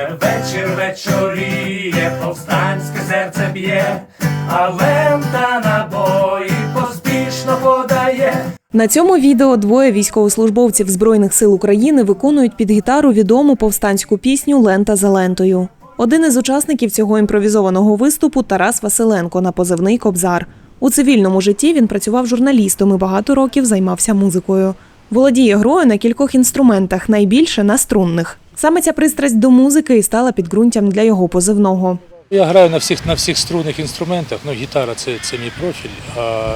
Вже вечір вечоріє, повстанське серце б'є, а лента набої поспішно подає. На цьому відео двоє військовослужбовців Збройних сил України виконують під гітару відому повстанську пісню Лента за лентою. Один із учасників цього імпровізованого виступу Тарас Василенко на позивний Кобзар. У цивільному житті він працював журналістом і багато років займався музикою. Володіє грою на кількох інструментах, найбільше на струнних. Саме ця пристрасть до музики і стала підґрунтям для його позивного. Я граю на всіх на всіх струнних інструментах. Ну, гітара це, це мій профіль. А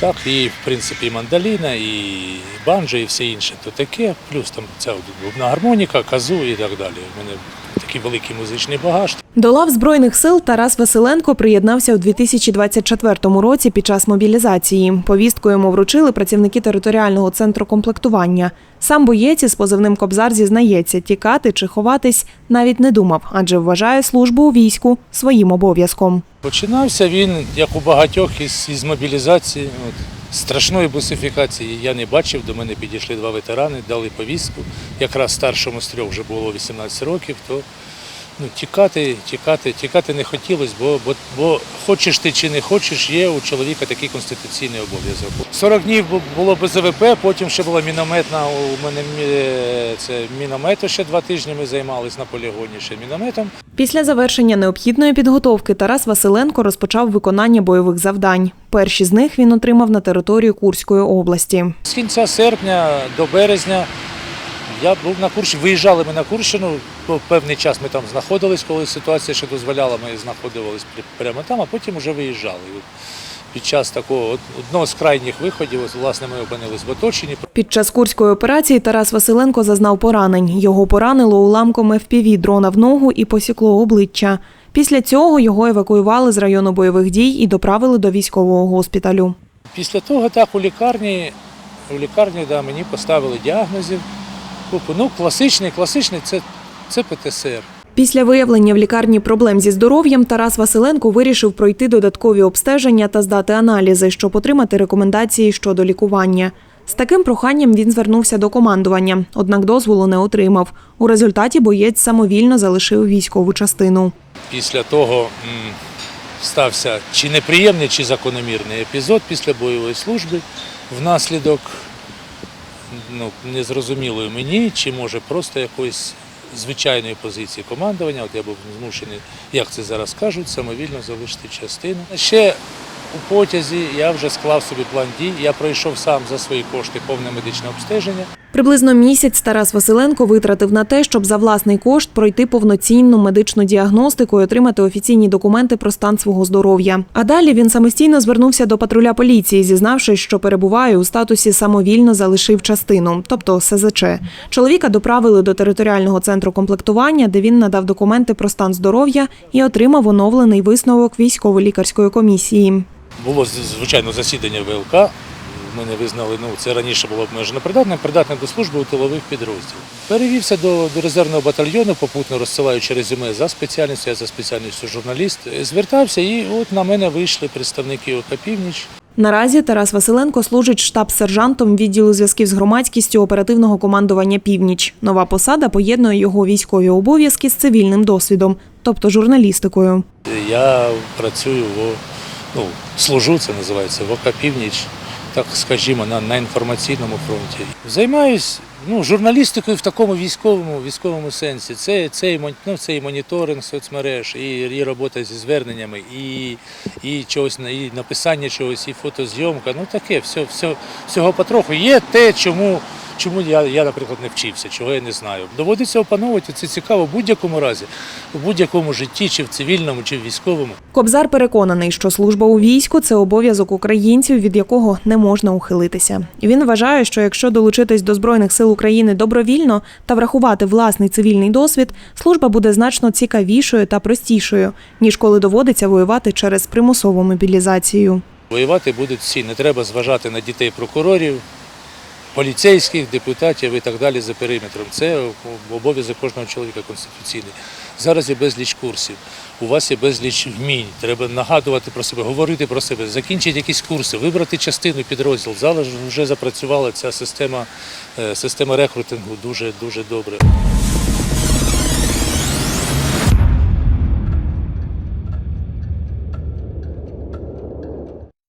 так, і в принципі і мандаліна, і банджо, і все інше. То таке, плюс там ця губна гармоніка, казу і так далі. У мене такий великий музичний багаж. До лав збройних сил Тарас Василенко приєднався у 2024 році під час мобілізації. Повістку йому вручили працівники територіального центру комплектування. Сам боєць із позивним Кобзар зізнається, тікати чи ховатись навіть не думав, адже вважає службу у війську своїм обов'язком. Починався він, як у багатьох, із, із мобілізації. От, страшної бусифікації я не бачив. До мене підійшли два ветерани, дали повістку. Якраз старшому з трьох вже було 18 років, то ну, тікати, тікати, тікати не хотілося, бо, бо, бо хочеш ти чи не хочеш, є у чоловіка такий конституційний обов'язок. 40 днів було без АВП, потім ще була мінометна. У мене це міномету ще два тижні ми займалися на полігоні ще мінометом. Після завершення необхідної підготовки Тарас Василенко розпочав виконання бойових завдань. Перші з них він отримав на території Курської області. З кінця серпня до березня я був на Курщині. Виїжджали ми на Курщину. Певний час ми там знаходились, коли ситуація ще дозволяла, ми знаходились прямо там, а потім вже виїжджали. Під час такого одного з крайніх виходів, власне, ми опинились в оточенні. Під час курської операції Тарас Василенко зазнав поранень. Його поранило уламком FPV дрона в ногу і посікло обличчя. Після цього його евакуювали з району бойових дій і доправили до військового госпіталю. Після того так у лікарні, у лікарні да, мені поставили діагнозів. Купу. Ну, класичний, класичний це, це ПТСР. Після виявлення в лікарні проблем зі здоров'ям Тарас Василенко вирішив пройти додаткові обстеження та здати аналізи, щоб отримати рекомендації щодо лікування. З таким проханням він звернувся до командування, однак дозволу не отримав. У результаті боєць самовільно залишив військову частину. Після того стався чи неприємний, чи закономірний епізод після бойової служби внаслідок ну, незрозумілою мені, чи може просто якоїсь звичайної позиції командування. От я був змушений, як це зараз кажуть, самовільно залишити частину. Ще у потязі я вже склав собі план дій. Я пройшов сам за свої кошти повне медичне обстеження. Приблизно місяць Тарас Василенко витратив на те, щоб за власний кошт пройти повноцінну медичну діагностику і отримати офіційні документи про стан свого здоров'я. А далі він самостійно звернувся до патруля поліції, зізнавшись, що перебуває у статусі самовільно залишив частину, тобто СЗЧ. Чоловіка доправили до територіального центру комплектування, де він надав документи про стан здоров'я і отримав оновлений висновок військово-лікарської комісії. Було звичайно засідання ВЛК. Мене визнали, ну це раніше було обмежено придатним, придатним до служби у тилових підрозділів. Перевівся до, до резервного батальйону, попутно розсилаючи резюме за спеціальністю, я за спеціальністю журналіст. Звертався, і от на мене вийшли представники ОК «Північ». Наразі Тарас Василенко служить штаб-сержантом відділу зв'язків з громадськістю оперативного командування Північ. Нова посада поєднує його військові обов'язки з цивільним досвідом, тобто журналістикою. Я працюю в ну, служу, це називається в ОК «Північ», так скажімо, на, на інформаційному фронті. Займаюсь ну, журналістикою в такому військовому, військовому сенсі. Це, це, ну, це і моніторинг соцмереж, і, і робота зі зверненнями, і, і, чогось, і написання чогось, і фотозйомка. Ну таке, все, все, всього потроху. Є те, чому, чому я, я, наприклад, не вчився, чого я не знаю. Доводиться опановувати, це цікаво в будь-якому разі, в будь-якому житті, чи в цивільному, чи в військовому. Кобзар переконаний, що служба у війську це обов'язок українців, від якого не можна ухилитися. Він вважає, що якщо долучитись до збройних сил України добровільно та врахувати власний цивільний досвід, служба буде значно цікавішою та простішою, ніж коли доводиться воювати через примусову мобілізацію. Воювати будуть всі. Не треба зважати на дітей прокурорів, поліцейських, депутатів і так далі за периметром. Це обов'язок кожного чоловіка конституційний. Зараз є безліч курсів, у вас є безліч вмінь. Треба нагадувати про себе, говорити про себе, закінчити якісь курси, вибрати частину підрозділ. Зараз вже запрацювала ця система, е, система рекрутингу дуже дуже добре.